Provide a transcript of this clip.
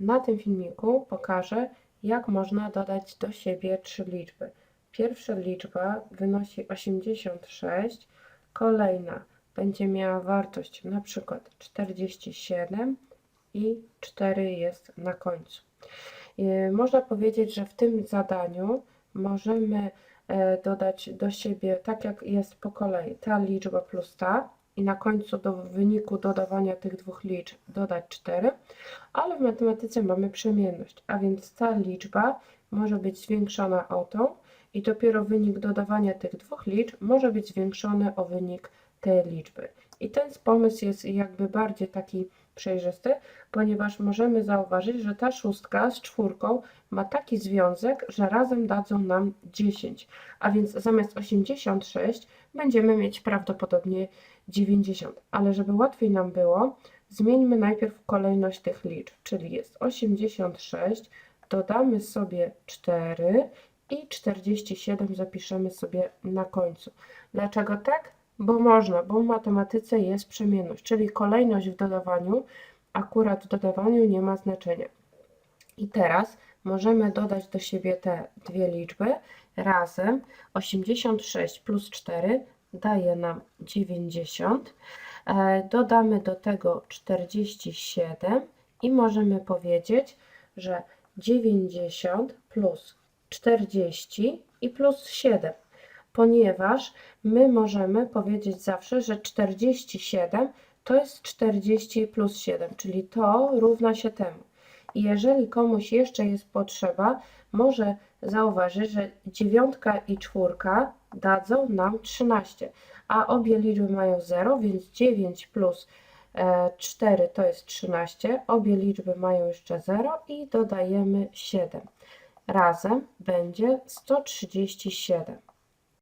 Na tym filmiku pokażę, jak można dodać do siebie trzy liczby. Pierwsza liczba wynosi 86, kolejna będzie miała wartość na przykład 47 i 4 jest na końcu. Yy, Można powiedzieć, że w tym zadaniu możemy e, dodać do siebie, tak jak jest po kolei, ta liczba plus ta i na końcu do wyniku dodawania tych dwóch liczb dodać 4, ale w matematyce mamy przemienność, a więc ta liczba może być zwiększona o tą i dopiero wynik dodawania tych dwóch liczb może być zwiększony o wynik tej liczby. I ten pomysł jest jakby bardziej taki przejrzysty, ponieważ możemy zauważyć, że ta szóstka z czwórką ma taki związek, że razem dadzą nam 10, a więc zamiast 86 będziemy mieć prawdopodobnie 90, ale żeby łatwiej nam było, zmieńmy najpierw kolejność tych liczb, czyli jest 86, dodamy sobie 4 i 47 zapiszemy sobie na końcu. Dlaczego tak? Bo można, bo w matematyce jest przemienność, czyli kolejność w dodawaniu, akurat w dodawaniu nie ma znaczenia. I teraz możemy dodać do siebie te dwie liczby razem. 86 plus 4 daje nam 90. E, Dodamy do tego 47 i możemy powiedzieć, że 90 plus 40 i plus 7 ponieważ my możemy powiedzieć zawsze, że 47 to jest 40 plus 7, czyli to równa się temu. I jeżeli komuś jeszcze jest potrzeba, może zauważyć, że dziewiątka i czwórka dadzą nam 13, a obie liczby mają 0, więc 9 plus e, 4 to jest 13, obie liczby mają jeszcze 0 i dodajemy 7. Razem będzie 137.